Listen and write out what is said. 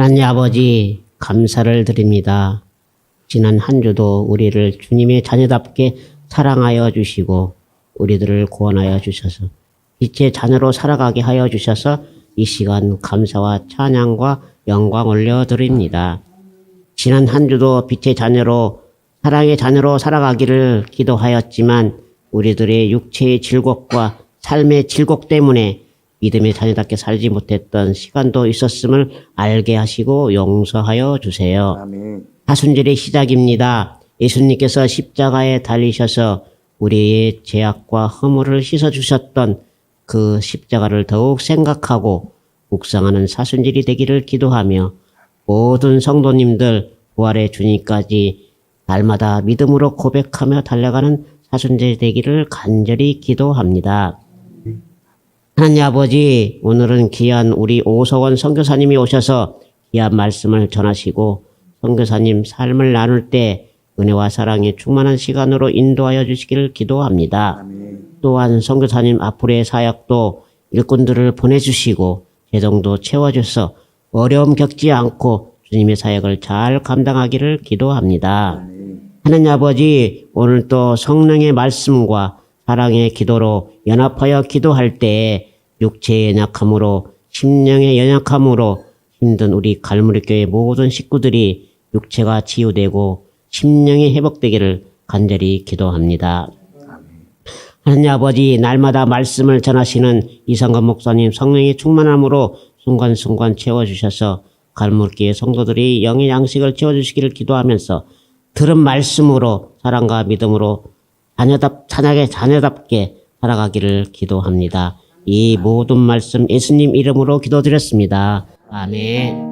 하나님 아버지 감사를 드립니다. 지난 한 주도 우리를 주님의 자녀답게 사랑하여 주시고 우리들을 구원하여 주셔서 빛의 자녀로 살아가게 하여 주셔서 이 시간 감사와 찬양과 영광 올려드립니다. 지난 한 주도 빛의 자녀로 사랑의 자녀로 살아가기를 기도하였지만 우리들의 육체의 질곡과 삶의 질곡 때문에 믿음의 자녀답게 살지 못했던 시간도 있었음을 알게 하시고 용서하여 주세요. 아멘. 사순절의 시작입니다. 예수님께서 십자가에 달리셔서 우리의 죄악과 허물을 씻어주셨던 그 십자가를 더욱 생각하고 묵상하는 사순절이 되기를 기도하며 모든 성도님들 부활의 주님까지 날마다 믿음으로 고백하며 달려가는 사순절 되기를 간절히 기도합니다. 하나님 아버지, 오늘은 귀한 우리 오서원 선교사님이 오셔서 귀한 말씀을 전하시고 선교사님 삶을 나눌 때 은혜와 사랑이 충만한 시간으로 인도하여 주시기를 기도합니다. 또한 선교사님 앞으로의 사역도 일꾼들을 보내주시고 재정도 채워줘서 어려움 겪지 않고 주님의 사역을 잘 감당하기를 기도합니다. 하나님 아버지 오늘 또 성령의 말씀과 사랑의 기도로 연합하여 기도할 때 육체의 연약함으로 심령의 연약함으로 힘든 우리 갈무리교회 모든 식구들이 육체가 치유되고 심령이 회복되기를 간절히 기도합니다. 하나님 아버지 날마다 말씀을 전하시는 이상관 목사님 성령의 충만함으로 순간순간 채워주셔서 갈물기의 성도들이 영의 양식을 채워주시기를 기도하면서 들은 말씀으로 사랑과 믿음으로 자녀답, 자녀게 자녀답게 살아가기를 기도합니다. 이 모든 말씀 예수님 이름으로 기도드렸습니다. 아멘.